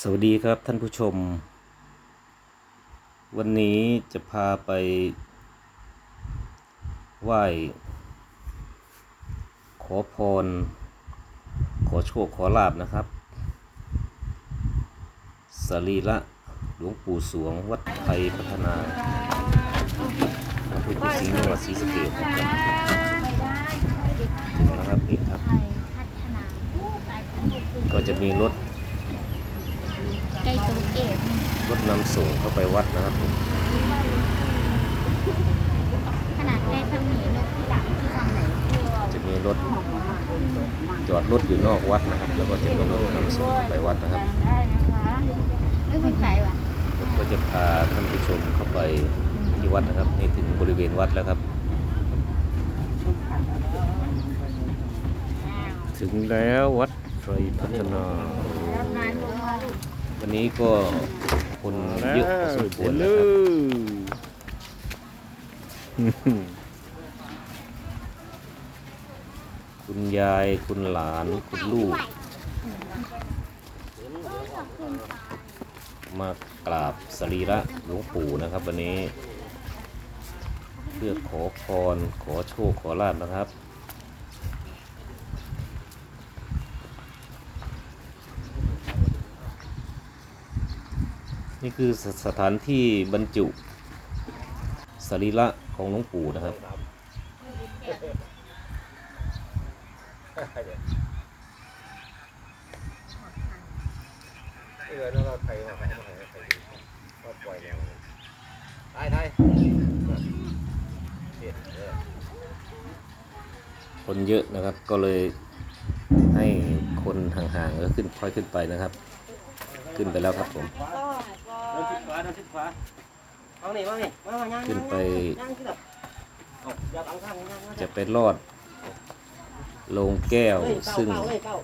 สวัสดีครับท่านผู้ชม วันนี้จะพาไปไหว้ขอพร ขอโชคขอลาบนะครับสรีระหลวงปู่สวงวัดไทยพัฒนาอำเภอกุสิงห์จังหวัดศรีสะเกษนะครับนี่ครับ ก็จะมีรถ ใกล้ตรงเอฟรถนำส่งเข้าไปวัดนะครับผมขนาดใกล้ทางหนีนกที่หลังที่ทางไหนจะมีรถจอดรถอยู่นอกวัดนะครับ แล้วก็จะมีรถนำส่งเข้าไปวัดนะครับได้นะคะไม่เป็นไรว่ะผมก็จะพาท่านผู้ชมเข้าไปที่วัดนะครับนี่ถึงบริเวณวัดแล้วครับ ถึงแล้ววัดไตรพัฒนา วันนี้ก็คนเยอะพอสมควรนะครับคุณยายคุณหลานคุณลูก มากราบสรีระหลวงปู่นะครับ วันนี้ เพื่อขอพรขอโชคขอลาบนะครับ นี่คือสสถานที่บรรจุสรีระของหลวงปู่นะครับไทยไทยคนเยอะนะครับก็เลยให้คนห่างๆก็ขึ้นค่อยขึ้นไปนะครับ ขึ้นไปแล้วครับผม เดินชิดขวาเดินชิดขวาเอานี่มานี่มามาย่างขึ้นไปย่างขึ้นแบบเอาอย่าบังข้างย่างย่างจะไปรอดโลงแก้วเฮ้ยเก้าซึ่งเก้าเฮ้ยเก้า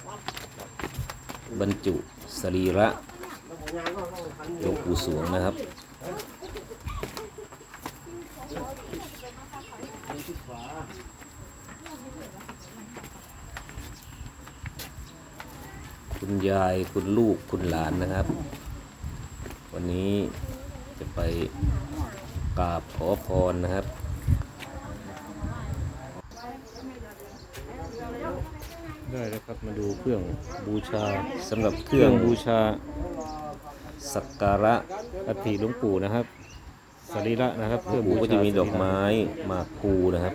บรรจุสรีระแล้วผมย่างก็ต้องพันหลวงปู่สวงนะครับชิดขวาคุณยายคุณลูกคุณหลานนะครับ วันนี้ จะไปกราบขอพรนะครับ ได้แล้วครับมาดูเครื่องบูชาสำหรับเครื่องบูชาสักการะอัฐิหลวงปู่นะครับสรีระนะครับเครื่องบูก็จะมีดอกไม้หมากภูนะครับ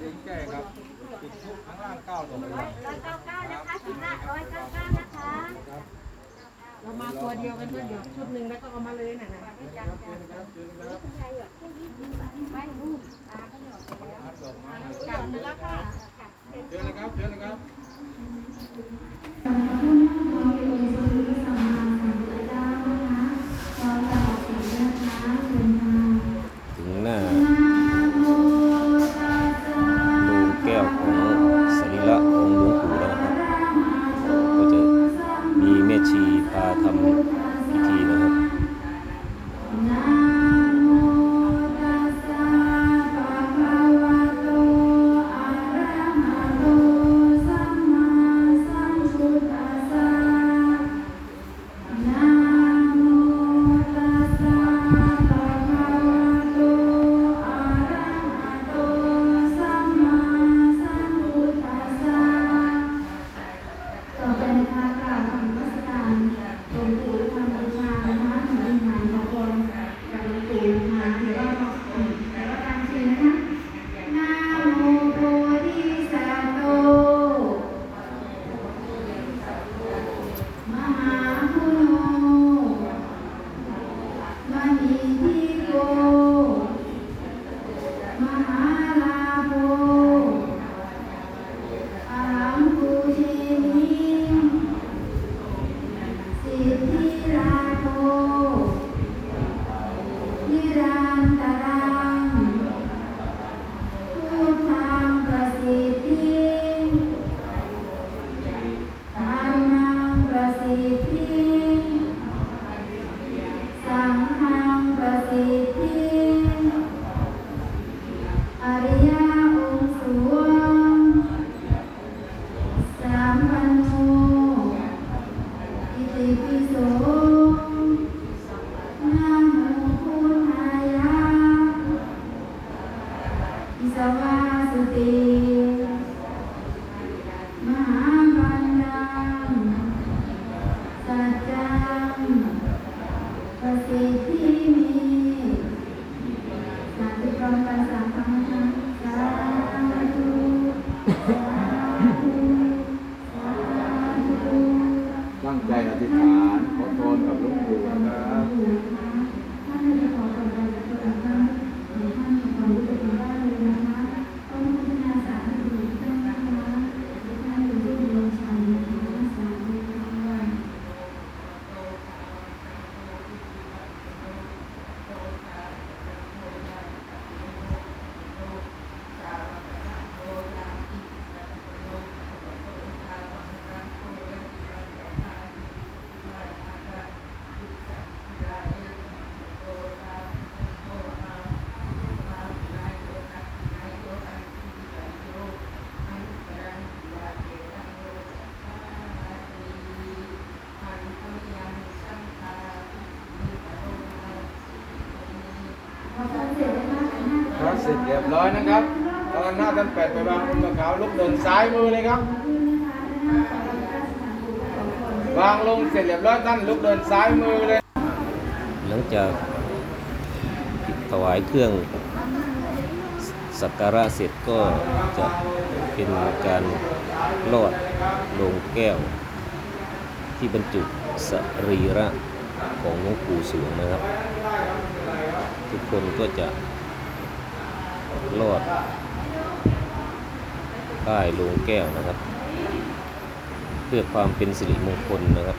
เรามาตัวเดียวกันเพื่อนเดี๋ยวชุดหนึ่งแล้วก็เอามาเลยน่ะนะกลับมาแล้วค่ะเชิญนะครับเชิญนะครับ อริยองค์สวง สามปันโนอิติปิโส นะโมพุทธายะอิสวาสติ มหาบันดังสัจจังประสิทธิมีสัจกรรมปัสสังฆังสาธุสาธุสาธุ ตั้งใจอธิษฐานขอพรกับหลวงปู่นะครับ ท่านจะขอความรักจากท่านในท่านของความรู้สึกได้เลยนะคะต้องพัฒนาสาธุท่านนะคะท่านอยู่ที่ดวงชัยนะคะสาธุค่ะ ครับเสร็จเรียบร้อยนะครับตอนหน้าท่านแปดไปวางบนกระขาวลุกเดินซ้ายมือเลยครับ วางลงเสร็จเรียบร้อยท่านลุกเดินซ้ายมือเลย หลังจากถวายเครื่องสักการะเสร็จก็จะเป็นการลอดลงแก้ว ที่บรรจุสรีระของหลวงปู่สวงนะครับ ทุกคนก็จะ ลอดใต้ลงแก้วนะครับ เพื่อความเป็นสิริมงคลนะครับ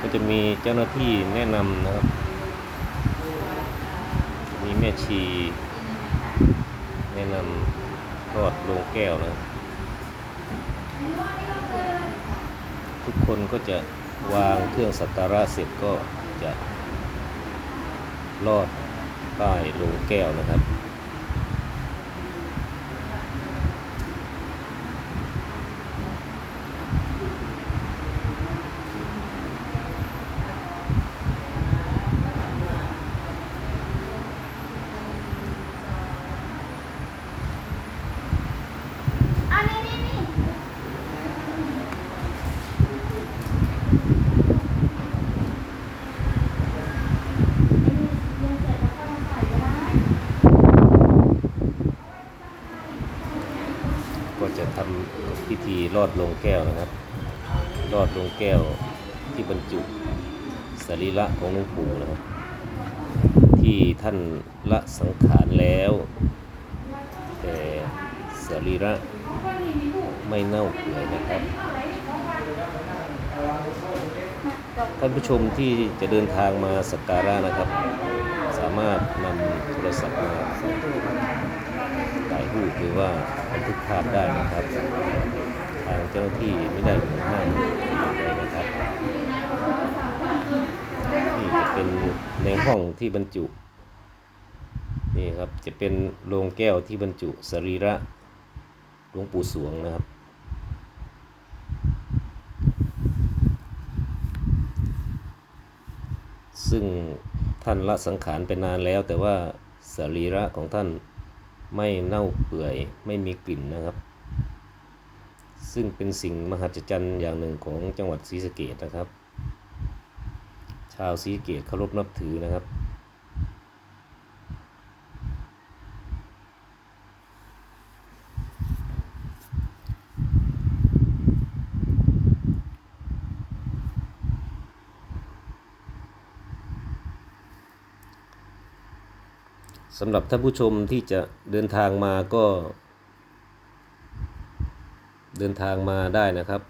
ก็จะมีเจ้าหน้าที่แนะนำนะครับ มีแม่ชีแนะนำ รอดลงแก้วนะทุกคนก็จะวางเครื่องสักการะเสร็จก็จะลอดใต้ลงแก้วนะครับ ก็จะทำพิธีลอดลงแก้วนะครับลอดลงแก้วที่บรรจุสรีระของหลวงปู่นะครับ ที่ท่านละสังขารแล้ว แต่สรีระไม่เน่าเปื่อยนะครับ ท่านผู้ชมที่จะเดินทางมาสักการะนะครับ สามารถนำโทรศัพท์มา รูปหรือว่าบันทึกภาพได้นะครับทางเจ้าหน้าที่ไม่ได้ห่วงห้ามเลยนะครับนี่จะเป็นในห้องที่บรรจุนี่ครับจะเป็นโลงแก้วที่บรรจุสรีระหลวงปู่สวงนะครับซึ่งท่านละสังขารไปนานแล้วแต่ว่าสรีระของท่าน ไม่เน่าเปื่อยไม่มีกลิ่นนะครับ ซึ่งเป็นสิ่งมหัศจรรย์อย่างหนึ่งของจังหวัดศรีสะเกดนะครับ ชาวศรีสะเกดเคารพนับถือนะครับ สำหรับท่านผู้ชมที่จะเดินทางมาก็ เดินทางมาได้นะครับ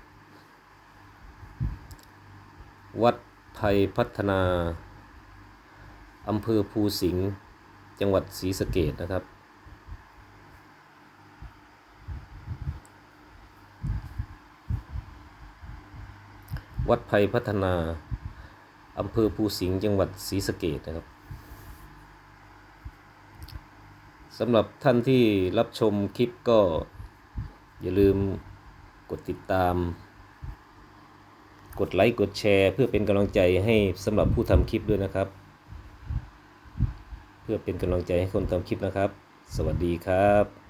วัดไทยพัฒนาอำเภอภูสิงห์จังหวัดศรีสะเกดนะครับ วัดไทยพัฒนาอำเภอภูสิงห์จังหวัดศรีสะเกดนะครับ สำหรับท่านที่รับชมคลิปก็อย่าลืมกดติดตาม กดไลค์กดแชร์ เพื่อเป็นกำลังใจให้สำหรับผู้ทำคลิปด้วยนะครับ เพื่อเป็นกำลังใจให้คนทำคลิปนะครับ สวัสดีครับ